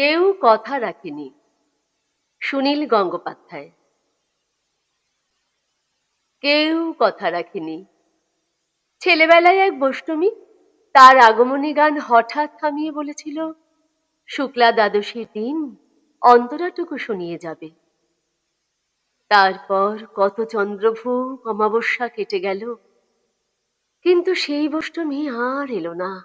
কেউ কথা রাখেনি। সুনীল গঙ্গোপাধ্যায়। কেউ কথা রাখেনি। ছেলেবেলায় এক বষ্টমী তার আগমনী গান হঠাৎ থামিয়ে বলেছিল, শুক্লা দ্বাদশীর দিন অন্তরাটুকু শুনিয়ে যাবে। তারপর কত চন্দ্রভূ অমাবস্যা কেটে গেল। কিন্তু সেই বষ্টমী আর এলো না।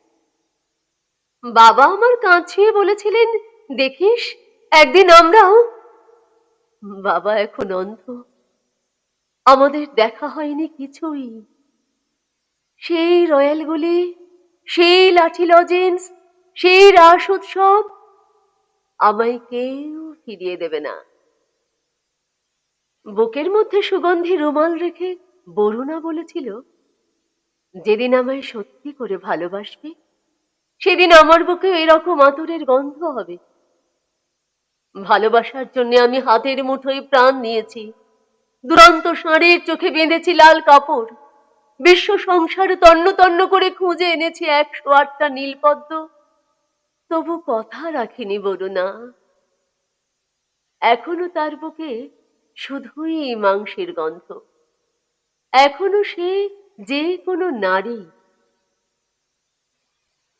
বাবা আমার কাঁচিয়ে বলেছিলেন, দেখিস, একদিন আমরাও বাবা এখন অন্ধ। আমাদের দেখা হয়নি কিছুই। সেই রয়্যালগুলি সেই লাঠি লজেন্স, সেই রাস উৎসব আমায় কেউ ফিরিয়ে দেবে না। বুকের মধ্যে সুগন্ধি রুমাল রেখে বরুণা বলেছিল, যেদিন আমায় সত্যি করে ভালোবাসবে সেদিন আমার বুকে এরকম আতরের গন্ধ হবে। ভালোবাসার জন্য আমি হাতের মুঠোয় প্রাণ নিয়েছি। দুরন্ত ষাঁড়ের চোখে বেঁধেছি লাল কাপড়। বিশ্ব সংসার তন্ন তন্ন করে খুঁজে এনেছি একশো আটটা নীলপদ্ম। তবু কথা রাখিনি বরুণা। এখনও তার বুকে শুধুই মাংসের গন্ধ। এখনও সে যে কোনো নারী